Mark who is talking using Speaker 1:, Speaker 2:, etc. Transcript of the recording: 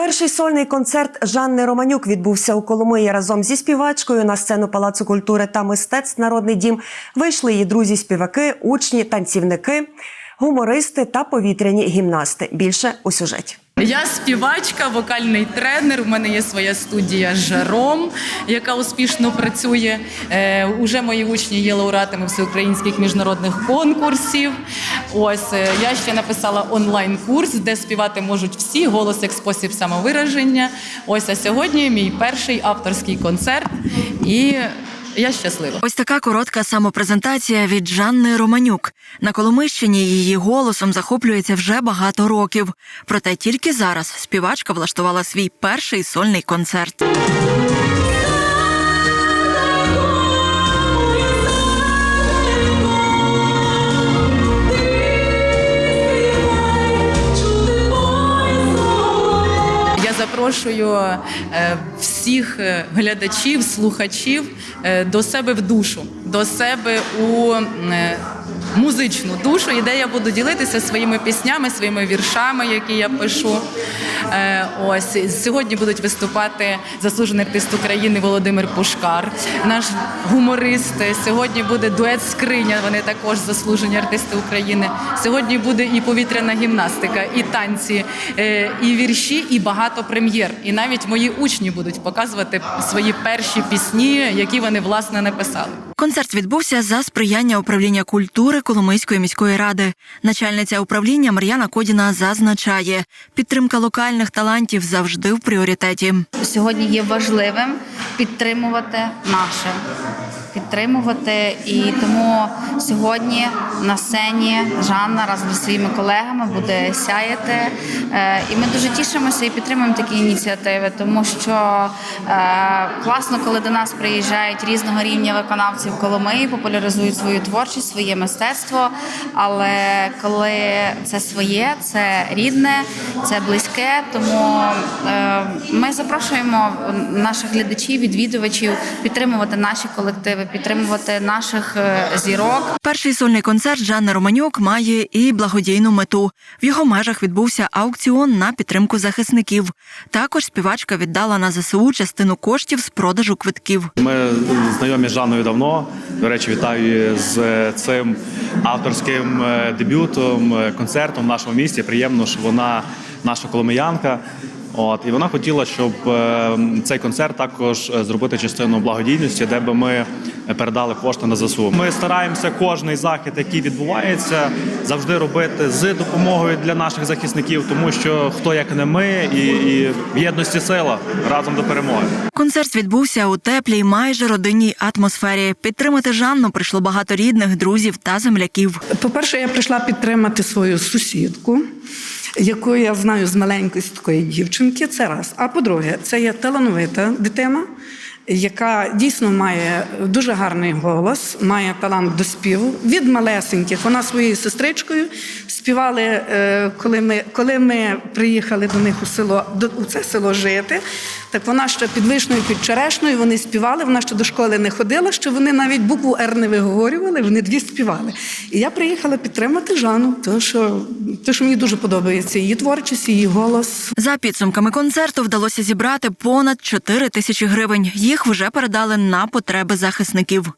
Speaker 1: Перший сольний концерт Жанни Романюк відбувся у Коломиї разом зі співачкою на сцену Палацу культури та мистецтв Народний дім. Вийшли її друзі-співаки, учні, танцівники, гумористи та повітряні гімнасти. Більше у сюжеті.
Speaker 2: Я співачка, вокальний тренер. У мене є своя студія Жаром, яка успішно працює. Е, уже мої учні є лауреатами всеукраїнських міжнародних конкурсів. Ось е, я ще написала онлайн-курс, де співати можуть всі голос як спосіб самовираження. Ось а сьогодні мій перший авторський концерт, і я щаслива.
Speaker 3: Ось така коротка самопрезентація від Жанни Романюк. На Коломищині її голосом захоплюється вже багато років. Проте тільки зараз співачка влаштувала свій перший сольний концерт.
Speaker 2: Запрошую е, всіх е, глядачів, слухачів е, до себе в душу, до себе у е, музичну душу, і де я буду ділитися своїми піснями, своїми віршами, які я пишу. Е, Ось сьогодні будуть виступати заслужений артист України Володимир Пушкар, наш гуморист. Сьогодні буде дует скриня. Вони також заслужені артисти України. Сьогодні буде і повітряна гімнастика, і танці, е, і вірші, і багато прем'єр. І навіть мої учні будуть показувати свої перші пісні, які вони власне написали.
Speaker 3: Концерт відбувся за сприяння управління культури Коломийської міської ради. Начальниця управління Мар'яна Кодіна зазначає, підтримка локальних талантів завжди в пріоритеті.
Speaker 4: сьогодні є важливим підтримувати наше. Підтримувати і тому сьогодні на сцені Жанна разом зі своїми колегами буде сяяти. Е, І ми дуже тішимося і підтримуємо такі ініціативи, тому що е, класно, коли до нас приїжджають різного рівня виконавці в Коломиї, популяризують свою творчість, своє мистецтво. Але коли це своє, це рідне, це близьке, тому е, ми запрошуємо наших глядачів, відвідувачів підтримувати наші колективи, підтримувати наших е, зірок.
Speaker 3: Перший сольний концерт Жанни Романюк має і благодійну мету. В його межах відбувся аукціон на підтримку захисників. Також співачка віддала на ЗСУ частину коштів з продажу квитків.
Speaker 5: Ми знайомі з Жанною давно. До речі, вітаю її з цим авторським е, дебютом, е, концертом в нашому місті. Приємно, що вона наша коломиянка. От і вона хотіла, щоб е, цей концерт також е, зробити частину благодійності, де би ми передали кошти на ЗСУ. Ми стараємося кожний захід, який відбувається, завжди робити з допомогою для наших захисників, тому що хто як не ми, і, і в єдності сила разом до перемоги.
Speaker 3: Концерт відбувся у теплій, майже родинній атмосфері. Підтримати Жанну прийшло багато рідних, друзів та земляків.
Speaker 6: По-перше, я прийшла підтримати свою сусідку, яку я знаю з маленької такої дівчинки. Це раз. А по-друге, це є талановита дитина, яка дійсно має дуже гарний голос, має талант до співу. Від малесеньких вона своєю сестричкою співали, е, коли ми, коли ми приїхали до них у село, до, у це село жити. Так вона ще під вишною, під черешною, вони співали, вона ще до школи не ходила, що вони навіть букву Р не виговорювали, вони дві співали. І я приїхала підтримати Жанну, тому що, тому що мені дуже подобається її творчість, її голос.
Speaker 3: За підсумками концерту вдалося зібрати понад 4 тисячі гривень. Їх вже передали на потреби захисників.